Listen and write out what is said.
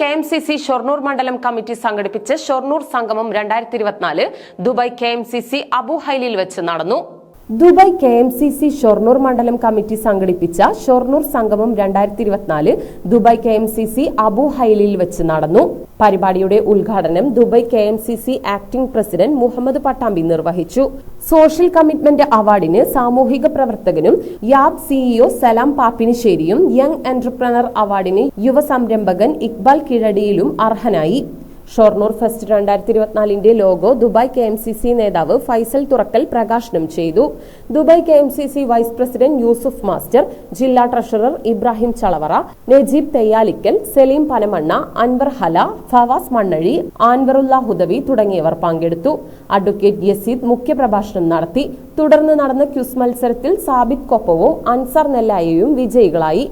K M C C Shoranur മണ്ഡലം committee സംഘടിപ്പിച്ച ഷൊർണൂർ സംഗമം രണ്ടായിരത്തി ഇരുപത്തിനാല് Dubai K M C C അബുഹൈലിൽ വെച്ച് നടന്നു. Dubai K M C C Shoranur മണ്ഡലം കമ്മിറ്റി സംഘടിപ്പിച്ച ഷൊർണൂർ സംഗമം രണ്ടായിരത്തി ഇരുപത്തിനാല് Dubai K M C C Abu ഹൈലിൽ വെച്ച് നടന്നു. പരിപാടിയുടെ ഉദ്ഘാടനം Dubai K M C C acting president Muhammad Pattambi നിർവഹിച്ചു. സോഷ്യൽ കമ്മിറ്റ്മെന്റ് അവാർഡിന് സാമൂഹിക പ്രവർത്തകനും യാബ് സിഇഒ സലാം പാപ്പിനിശ്ശേരിയും യങ് എന്റർപ്രണർ അവാർഡിന് യുവ സംരംഭകൻ ഇക്ബാൽ കിഴടിയിലും അർഹനായി. ഷൊർണൂർ ഫെസ്റ്റ് രണ്ടായിരത്തി ഇരുപത്തിനാലിന്റെ logo Dubai K M C C നേതാവ് ഫൈസൽ തുറക്കൽ പ്രകാശനം ചെയ്തു. Dubai K M C C vice president Yusuf master ജില്ലാ ട്രഷറർ ഇബ്രാഹിം ചളവറ നജീബ് തെയ്യാലിക്കൽ സലീം പനമണ്ണ അൻവർ ഹല ഫവാസ് മണ്ണഴി ആൻവറുല്ല ഹുദവി തുടങ്ങിയവർ പങ്കെടുത്തു. അഡ്വക്കേറ്റ് യസീദ് മുഖ്യപ്രഭാഷണം നടത്തി. തുടർന്ന് നടന്ന ക്യുസ് മത്സരത്തിൽ സാബിത് കൊപ്പവും അൻസാർ നെല്ലായയും വിജയികളായി.